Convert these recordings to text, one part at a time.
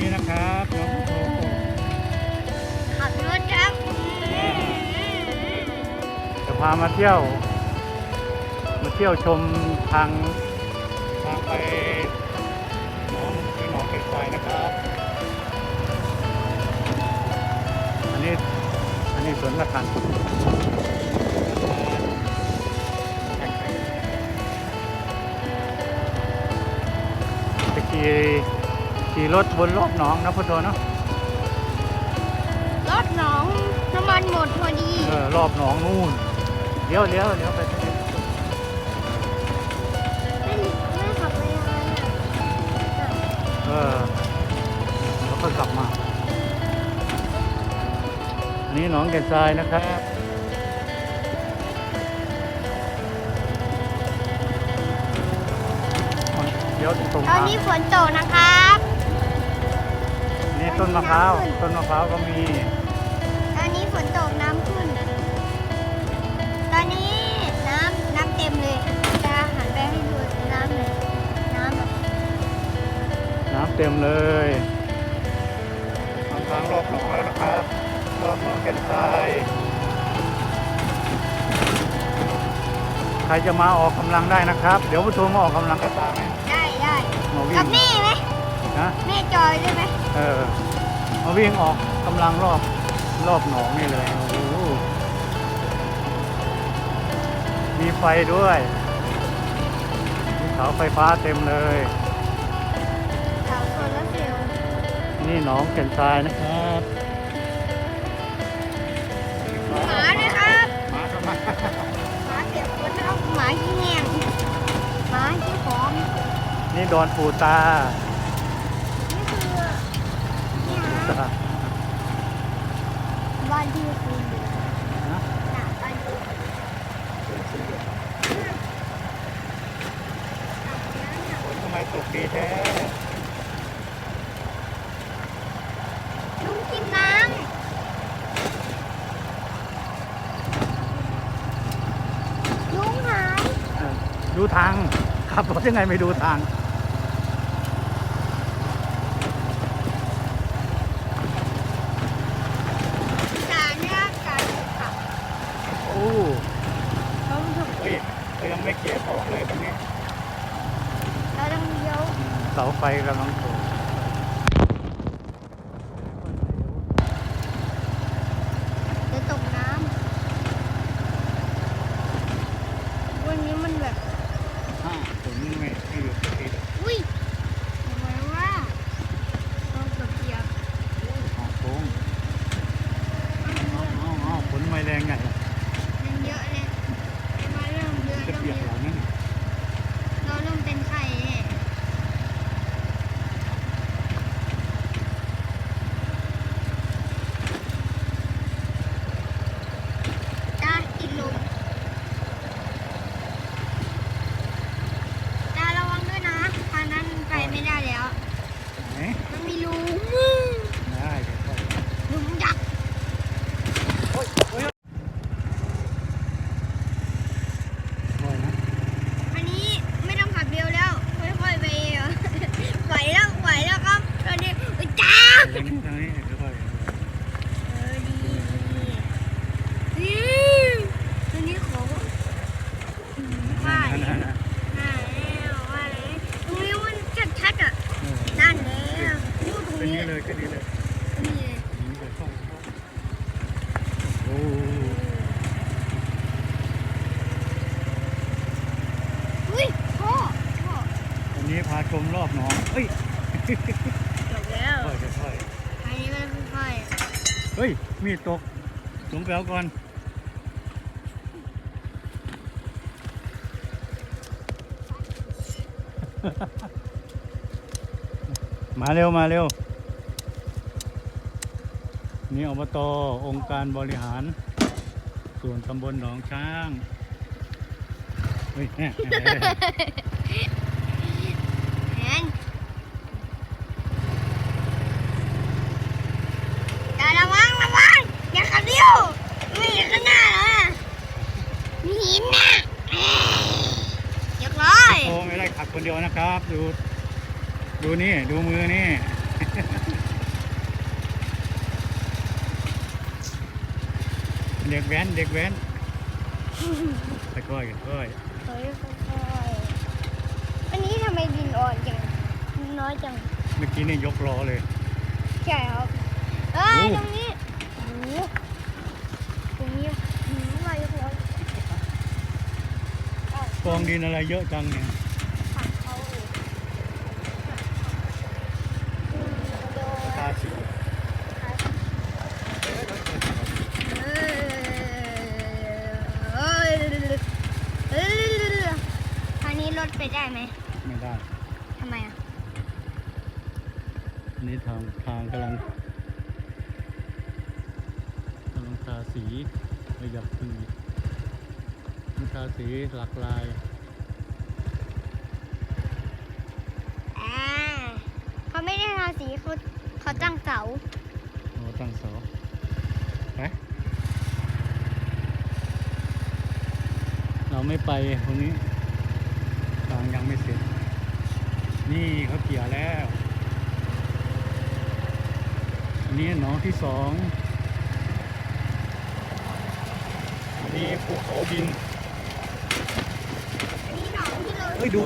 นี้นะครับน้องโกโก้ขับรถครับจะพามาเที่ยว มาเที่ยวชมทางทางไปหนองที่หนองเก็บไฟนะครับ อันนี้อันนี้สวนกระทัน ขี่รถบนรอบหนองนะพุทโธเนาะรถหนองน้ำมันหมดพอดีเออรอบหนองนู่นเลี้ยวเลี้ยวเลี้ยวไปทางนี้ไม่ไม่ขับไปยังไงอะเออแล้วก็กลับมาอันนี้หนองแก่นทรายนะครับเดี๋ยวตรงตอนทางนี้ฝนตกนะครับนี่ ต้นมะพร้าว ต้นมะพร้าวก็มี ตอนนี้ฝนตกน้ำขึ้น ตอนนี้น้ำน้ำเต็มเลยจะหันไปให้ดูน้ำเลยน้ำแบบน้ำเต็มเลยทางทางรอบหนองแล้วนะครับรอบหนองแก่นทรายใครจะมาออกกำลังได้นะครับ เดี๋ยวผู้ชมมาออกกำลังก็ตามไหมได้ได้มาวิ่กับงแม่ไหมนะแม่จอยได้ไหมเออ มาวิ่งออกกำลังรอบรอบหนองนี่เลยโอ้โหมีไฟด้วยมีเสาไฟฟ้าเต็มเลยเสาโซลาร์เซลล์นี่หนองแก่นทรายนะครับหมาด้วยครับหมาทำไมหมาเสียบคนเอาหมาที่แง่งหมาที่หอม นี่ดอนปูตานี่คือนี่ฮะ บ้านที่คุณอยู่นะน่ะบ้านที่ฝนทำไมตกดีแท้ลุงกินน้ำลุงหายเออดูทางขับรถยังไงไม่ดูทาง สารเนี่ยการขับ โอ้ เราต้อง เฮ้ยยังไม่เก็บออกเลยตรงนี้ เราต้องเลี้ยว เสา ไฟกำลังโผล่จะตกน้ำวันนี้มันแบบ ห้าฝนไม่ไม่หยุดสักทีเลยอุ้ยเหมือนว่าเราเกือบเหยียบ อ๋อโค้งเอาเอาเอาฝนไม่แรงไงล่ะ มันเยอะเลยมาเริ่มเยอะ จะ เริ่ม เปียก เย หลั อะ งนั่น เราเริ่มเป็นไข้เนี่ยจ้ากินลมจ้าระวังด้วยนะทางนั้นไปไม่ได้แล้ว ไหน มันมีรู ได้เดี๋ยวค่อย หลุมยักษ์ โอ้ยโอ้ยโอ้ยนะ อันนี้ไม่ต้องขับเร็วแล้ว ค่อยๆไปเออ ไหวแล้วไหวแล้วครับ ตอนนี้อุ๊ยจ้า เล็งทางนี้เดี๋ยวค่อย เออดีดีอืมตอนนี้ของอืมว่า นั่น แล้ว นั่นนั่น ว่าแล้วว่าแล้วตรงนี้มันชัดๆอะ เออ นั่นแล้ว ดูตรงเป็นนี้นี้เลยก็ดีเลยนี่เลยนี่เลยเข้าโอ้อุ้ยพ่อพ่อวันนี้พาชมรอบหนองเฮ้ยจบแล้วค่อยค่อยอันนี้มันค่อยเฮ้ย มีดตกสงแปลวก่อนมาเร็ว มาเร็ว นี่อบตองค์การบริหาร ส่วนตำบลหนองช้างเฮ้ยๆเห็นแต่ระวังระวังอย่าขับเร็วไม่เห็นข้างหน้าเหรอมีหินน่ะเอ้ยเรียบร้อยโอ้ไม่ได้ขับคนเดียวนะครับ ดู ดูนี่ ดูมือนี่ เด็กแว้นเด็กแว้นค่อยๆค่อยเฮ้ยค่อยๆอันนี้ทำไมดินอ่อนจังดินน้อยจังๆเมื่อกี้นี่ยกล้อเลย ใช่ครับเอ้ยโอ้ ตรงนี้โอ้โหตรงนี้หืมลอยยกร้อยอ้าวกองดินอะไรเยอะจังเนี่ย ผักเขาเองโดน ตาสี เออเอยเอยทางนี้รถไปได้ไหม ไม่ได้ ทำไมอะ อันนี้ทางทางกำลังกำลังทาสีระยับขึ้นมันทาสีหลากลายอ่าเขาไม่ได้ทาสีเขาเขาตั้งเสาโอ้ตั้งเสาไปเราไม่ไปตรงนี้ทางยังไม่เสร็จ นี่เขาเกี่ยแล้ว อันนี้หนองที่สอง อันนี้ภูเขาดินอันนี้หนองที่เราเฮ้ยดู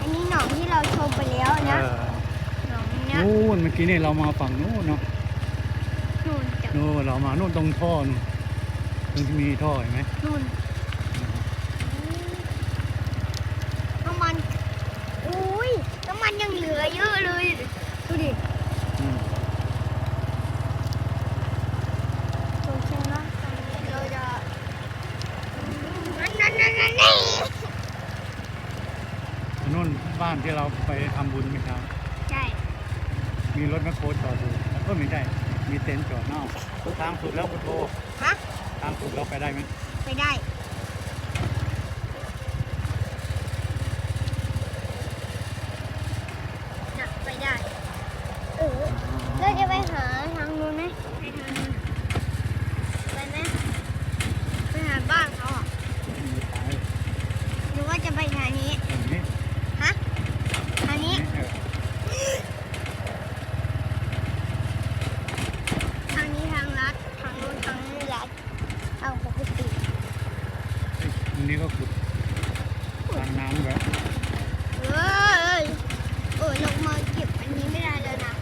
อันนี้หนองที่เราชมไปแล้วนะเออหนองเนี้ยนู่นเมื่อกี้เนี่ยเรามาฝั่งนู้นเนาะนู่นจากนู่นเรามานู่นตรงท่อนู่นตรงที่มีท่อเห็นไหมนู่นน้ำมันอุ้ยน้ำมันยังเหลือเยอะเลยดูดิ อืม โอเคนะตอนนี้เราจะนั่น นั่นนั่นนั่นนี่นู่นบ้านที่เราไปทำบุญเมื่อเช้าใช่มีรถแมคโครจอดอยู่ก็ไม่ได้ มีเต็นท์จอดเน่าทางสุดแล้วพุทโธฮะ ทางสุดเราไปได้ไหม ไปได้น่ะไปได้เออเราจะไปหาทางนู้นไหมไปทางนู้นไปไหมไปหาบ้านเขาอะ มีสาย หรือว่าจะไปทางนี้ อย่างนี้ ฮะทางนี้ เออ ทางนี้ทางลัด ทางนู้นทางนี้ลัดเอาปกติ อั นนี้ก็ขุดทางน้ำแบบเอ้ยเออลงมาเก็บอันนี้ไม่ได้เลยนะ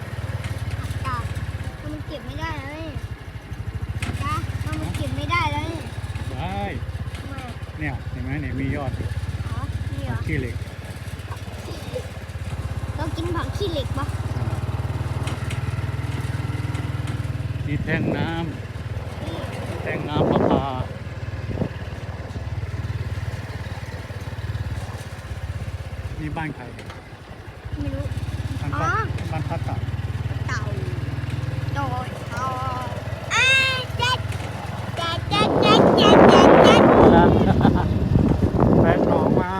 ตามันเก็บไม่ได้เลยตามันเก็บไม่ได้เลยได้ทำไมอะเนี่ยเห็นไหมเนี่ยมียอดอยู่อ๋อนี่เหรอขี้เหล็กเรากินผักขี้เหล็กปะมีแท่งน้ำแท่งน้ำประปา นี่บ้านใครไม่รู้ บ้านอ๋อพัดบ้านพัดตับเต่าโดยทออ้าจัดจัดจัดจัดจัดจัดจัดแฟนน้องมา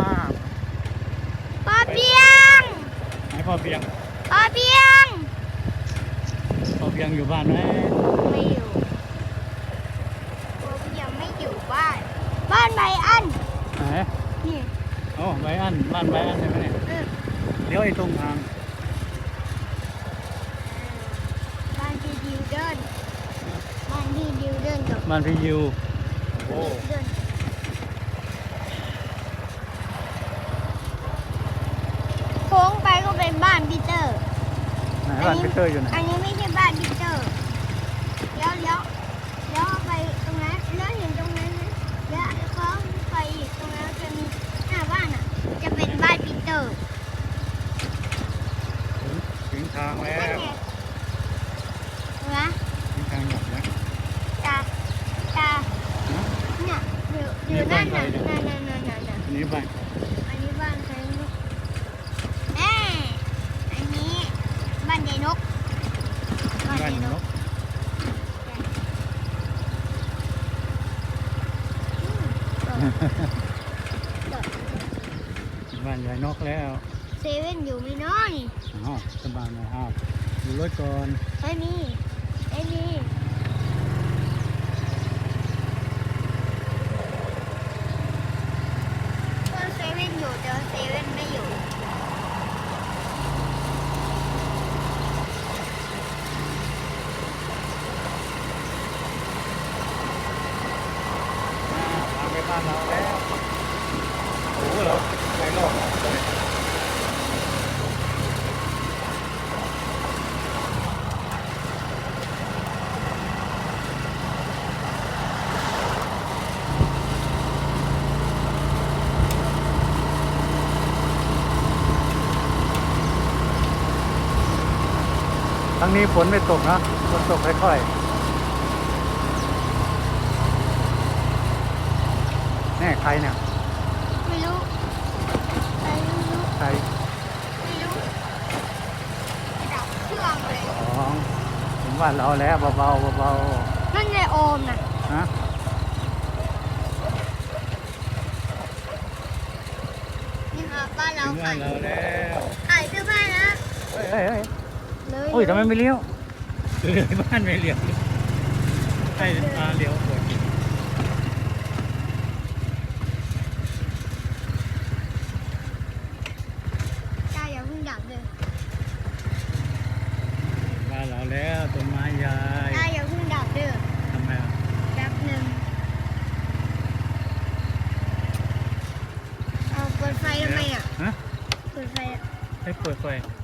ปอเปียงไหนพ่อเพียงปอเปียงพ่อเพียงอยู่บ้านไหมไม่อยู่ปอเปียงไม่อยู่บ้าน บ้านใบอัน ไหน นี่ โอ้ไบอันบ้านไบอันใช่ไหมเนี่ย เออ เลี้ยวไอ้ตรงทางบ้านที่ดิวเดินบ้านที่ดิวเดินกับบ้านพี่ยิวโอ้เดินโค้งไปก็เป็นบ้านปีเตอร์ ไหนบ้านพีเตอร์อยู่ไหน อันนี้ไม่ใช่บ้านปีเตอร์เลี้ยวเลี้ยวเลี้ยวไปตรงนั้นแล้วเห็นตรงนั้นไหมแล้วก็ไปอีกตรงนั้นจะมีหน้าบ้านอะ จะเป็นบ้านปีเตอร์ ถึงถึงทางแล้ นั่น ว ไงนะ ถึงทางหมดแล้ว ตาตา นะ เนี่ยอยู่อยู่นั่นน่ะนั่นนั่นนั่นนั่นนั่น อันนี้บ้าน อันนี้บ้านใครไม่รู้เอ้ยอันนี้บ้านใหญ่นก บ้านให บ้าน ญ่น น ก ก อืมจอด บ้านใหญ่นกแล้วเซเว่นอยู่ไหมน้อยอ้าวสบายเลยอ้าวดูรถก่อนไม่มีไม่มีก็เซเว่นอยู่แต่ว่าเซเว่นไม่อยู่ รั้งนี้ฝนไม่ตกนะฝนตกค่อยๆแน่ใครเนี่ย ไม่รู้ใครไม่รู้ใครไม่รู้ดับเครื่องเลยสองผมว่าเราแล้วเบาๆเบานั่นไงโอมน่ะๆฮะนี่ค่ะบ้านเราถึงบ้าขานยเราแล้วขายเสื้อผ้านะ เฮ้ยเฮ้ยเฮ้ย เลยโอ้ยทำไมไม่เลี้ยวเลยบ้านไม่เลี้ยวให้มาเลี้ยวปวดจ้าอย่าเพิ่งดับเลยบ้านเราแล้วต้นไม้ใหญ่จ้าอย่าเพิ่งดับเด้อทำไมอะแป๊บหนึ่งเอาเปิดไฟทำไมอะฮะเปิดไฟอะให้เปิดไฟเอาเอาไม่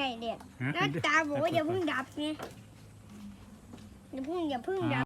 ใช่เด็ดฮะแล้วตาบอกว่าอย่าเพิ่งดับไงอย่าเพิ่งอย่าเพิ่งดับ